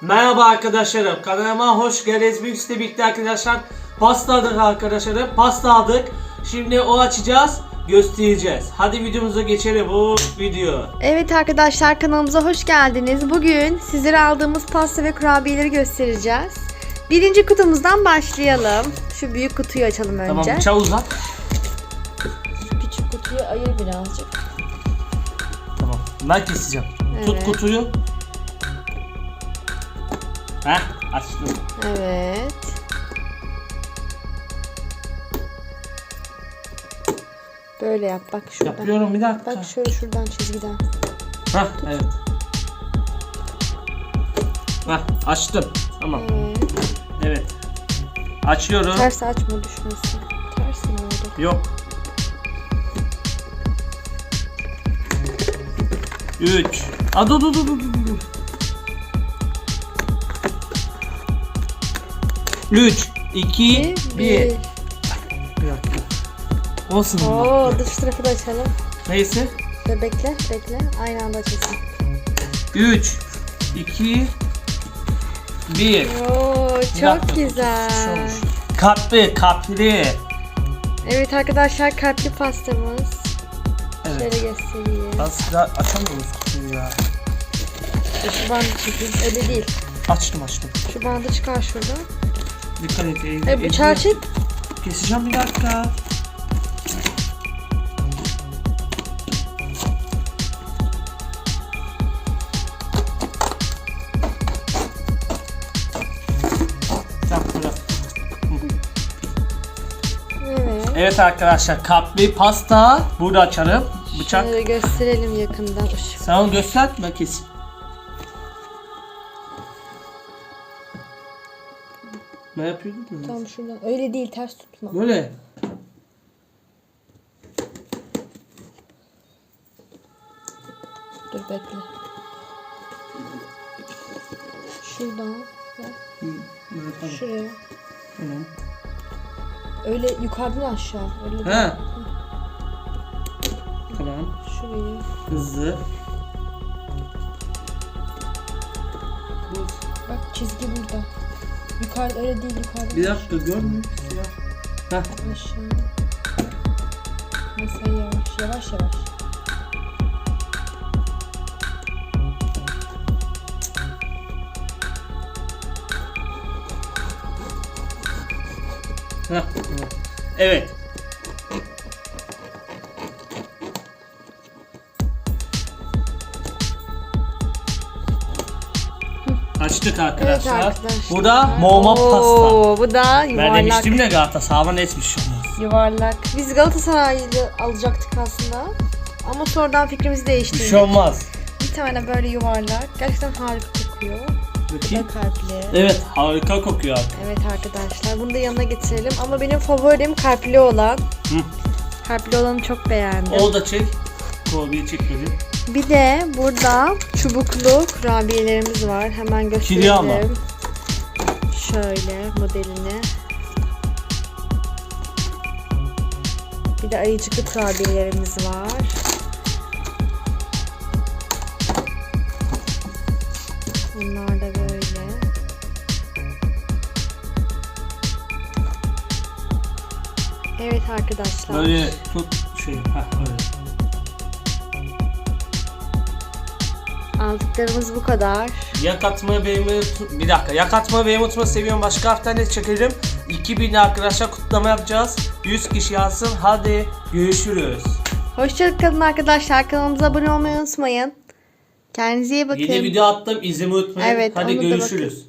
Merhaba arkadaşlarım. Kanalıma hoş geldiniz. Bugün sizle birlikte arkadaşlar pasta aldık arkadaşlarım. Pasta aldık. Şimdi o açacağız. Göstereceğiz. Hadi videomuza geçelim. Bu video. Evet arkadaşlar kanalımıza hoş geldiniz. Bugün sizlere aldığımız pasta ve kurabiyeleri göstereceğiz. Birinci kutumuzdan başlayalım. Şu büyük kutuyu açalım önce. Tamam bıçağı uzat. Şu küçük kutuyu ayır birazcık. Tamam. Ben keseceğim. Tut Evet. kutuyu. Heh açtım. Evet. Böyle yap bak şuradan. Yapıyorum bir dakika. Bak şöyle şuradan çizgiden. Heh evet. Heh açtım. Tamam. Evet. Evet. Açıyorum. Ters açma düşmesin. Ters mi oldu? Yok. 3 Aa dur dur dur dur dur, 3 2 1 Bir dakika. Olsun. Oo dış tarafı da açalım. Neyse. Dur bekle bekle. Aynı anda açılsın. 3 2 1 Oo çok güzel. Kalpli, kalpli. Evet arkadaşlar kalpli pastamız. Evet. Şöyle göstereyim. Daha açamıyoruz kutuyu ya. Şu bandı çekeyim. Öyle değil. Açtım açtım. Şu bandı çıkar şuradan. Dikkat et. el- E bıçağı elini-. Keseceğim bir dakika. Bırak. Evet. Evet arkadaşlar kaplı pasta burada açalım. Bıçak. Şöyle gösterelim yakından. Işık. Sen onu göster ben keseyim. Ne yapıyordun? Tam şuradan. Öyle değil ters tutma. Böyle. Dur bekle. Şuradan. Böyle Şuraya. Tamam. Öyle yukarıdan aşağı. Öyle değil. Ha. Tamam. Şurayı. Hızlı. Bak çizgi burada. Yukarıda öyle değil yukarıda. Bir dakika görmüyor Siyah. Heh. Aşağı. Masayı yavaş yavaş yavaş. Heh. Evet. Açtık arkadaşlar. Evet arkadaşlar. Bu da moma pasta. Bu da Ben yuvarlak. demiştim de Galatasaray etmiş olmaz. Yuvarlak. Biz Galatasaray'ı alacaktık aslında. Ama sonradan fikrimizi Bir değiştirdik. şey olmaz. Bir tane böyle yuvarlak. Gerçekten harika kokuyor. Bu Bakayım. da kalpli. Evet harika kokuyor. Evet arkadaşlar bunu da yanına getirelim. Ama benim favorim kalpli olan. Hı. Kalpli olanı çok beğendim. O da çek. Kolbiyi çek böyle. Bir de burada çubuklu kurabiyelerimiz var. Hemen gösterelim. Şöyle modelini. Bir de ayıcıklı kurabiyelerimiz var. Bunlar da böyle. Evet arkadaşlar. Böyle tut şey. Heh öyle. Aldıklarımız bu kadar. Yak atmayı beğenmeyi tut- bir dakika yak atmayı beğenmeyi unutma seviyorum. Başka hafta ne çekelim? 2000 arkadaşlar kutlama yapacağız. 100 kişi yazsın hadi görüşürüz. Hoşçakalın arkadaşlar. Kanalımıza abone olmayı unutmayın. Kendinize iyi bakın. yeni video attım. İzlemeyi unutmayın. Evet, hadi onu da görüşürüz